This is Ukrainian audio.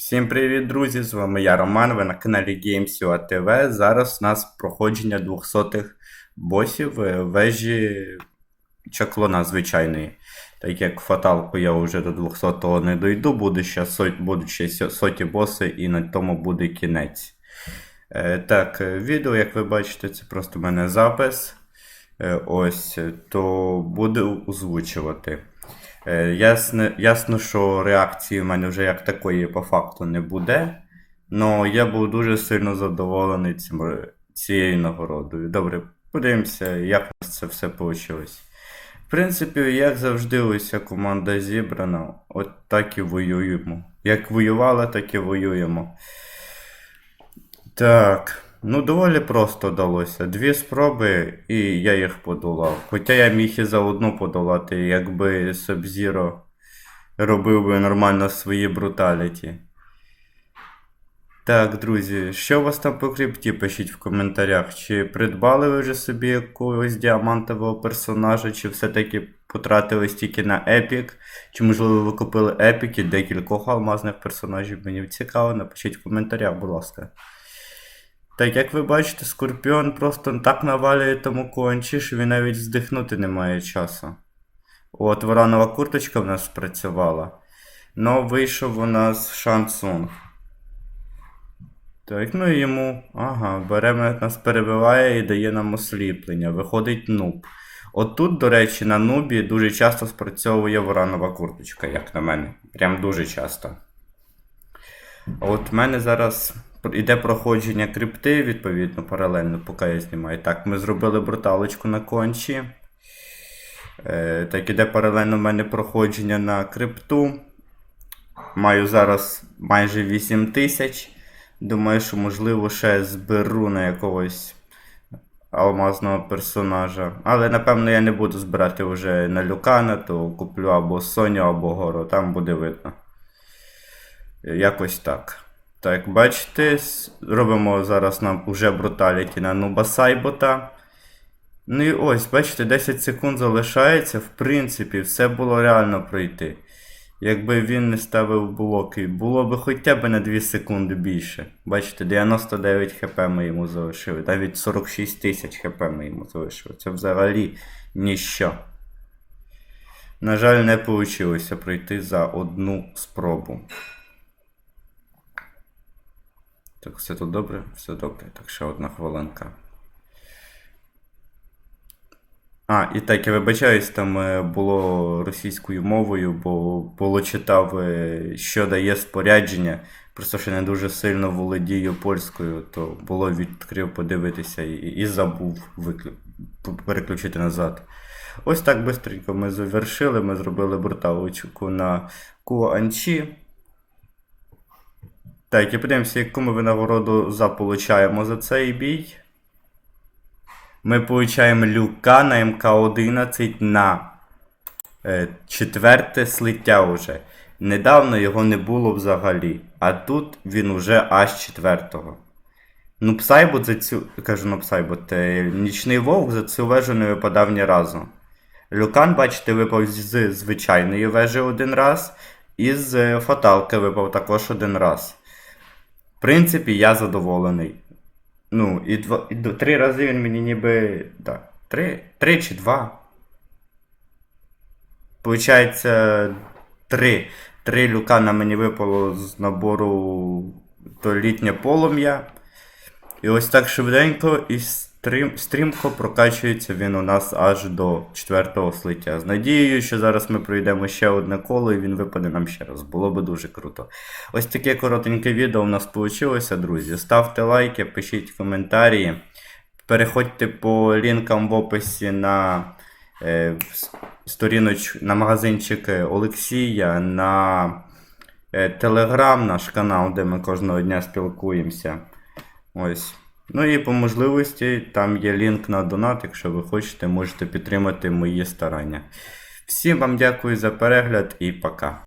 Всім привіт, друзі! З вами я Роман, ви на каналі GameSua TV. Зараз у нас проходження 200-х босів е, вежі чаклуна звичайної. Так як фаталку я вже до 200-го не дойду, буде ще сот, будуть ще соті боси і на тому буде кінець. Е, так, е, відео, як ви бачите, це просто в мене запис. Ось, то буду озвучувати. Е, Ясно, ясно, що реакції в мене вже як такої по факту не буде. але я був дуже сильно задоволений цим, цією нагородою. Добре, подивимося, як у нас це все вийшло. В принципі, як завжди, ось команда зібрана, от так і воюємо. Як воювали, так і воюємо. Так, ну доволі просто вдалося. Дві спроби, і я їх подолав. Хоча я міг і за одну подолати, якби Sub-Zero робив би нормально свої бруталіті. Так, друзі, що у вас там по крипті? Пишіть в коментарях. Чи придбали ви вже собі якогось діамантового персонажа, чи все-таки потратили стільки на епік, чи можливо ви купили епік і декількох алмазних персонажів? Мені цікаво, напишіть в коментарях, будь ласка. Так, як ви бачите, Скорпіон просто так навалює тому кончі, що він навіть здихнути не має часу. От воронова курточка в нас спрацювала. Но вийшов у нас Шансунг. Так, ну і йому. Ага, бере нас перебиває і дає нам осліплення. Виходить нуб. Отут, до речі, на нубі дуже часто спрацьовує воронова курточка, як на мене. Прям дуже часто. От в мене зараз іде проходження крипти, відповідно, паралельно, поки я знімаю. Так, ми зробили бруталочку на кончі. Е, так, іде паралельно в мене проходження на крипту. Маю зараз майже 8 тисяч. Думаю, що можливо ще зберу на якогось алмазного персонажа. Але напевно я не буду збирати вже на Люкана, то куплю або Соню, або Гору, там буде видно. Якось так. Так, бачите, робимо зараз нам уже бруталіті на Нуба Сайбота. Ну і ось, бачите, 10 секунд залишається. В принципі, все було реально пройти. Якби він не ставив блоки, було б хоча б на 2 секунди більше. Бачите, 99 хп ми йому залишили. Навіть 46 тисяч хп ми йому залишили. Це взагалі ніщо. На жаль, не вийшло пройти за одну спробу. Так, все тут добре? Все добре. Так, ще одна хвилинка. А, і так, я вибачаюсь, там е, було російською мовою, бо було читав, е, що дає спорядження. Просто що не дуже сильно володію польською, то було відкрив подивитися і, і забув виклю... переключити назад. Ось так швидко ми завершили, ми зробили бруталочку на Куанчі. Так, і подивимося, яку ми винагороду заполучаємо за цей бій. Ми получаємо люка на МК-11 на е, четверте слиття уже. Недавно його не було взагалі, а тут він уже аж четвертого. Ну, Псайбот за цю. кажу, ну Псайбот, е, нічний вовк за цю вежу не випадав ні разу. Люкан, бачите, випав з звичайної вежі один раз, і з е, фаталки випав також один раз. Принципі, я задоволений. Ну, і, два, і три рази він мені ніби. Так, три, три чи два. Получається, три. Три люкана мені випало з набору то літнє полум'я. І ось так швиденько і стрім, стрімко прокачується він у нас аж до четвертого слиття. З надією, що зараз ми пройдемо ще одне коло і він випаде нам ще раз. Було би дуже круто. Ось таке коротеньке відео у нас вийшло, друзі. Ставте лайки, пишіть коментарі. Переходьте по лінкам в описі на е, сторіноч, на магазинчик Олексія, на е, Телеграм, наш канал, де ми кожного дня спілкуємося. Ось. Ну і по можливості там є лінк на донат, якщо ви хочете, можете підтримати мої старання. Всім вам дякую за перегляд і пока.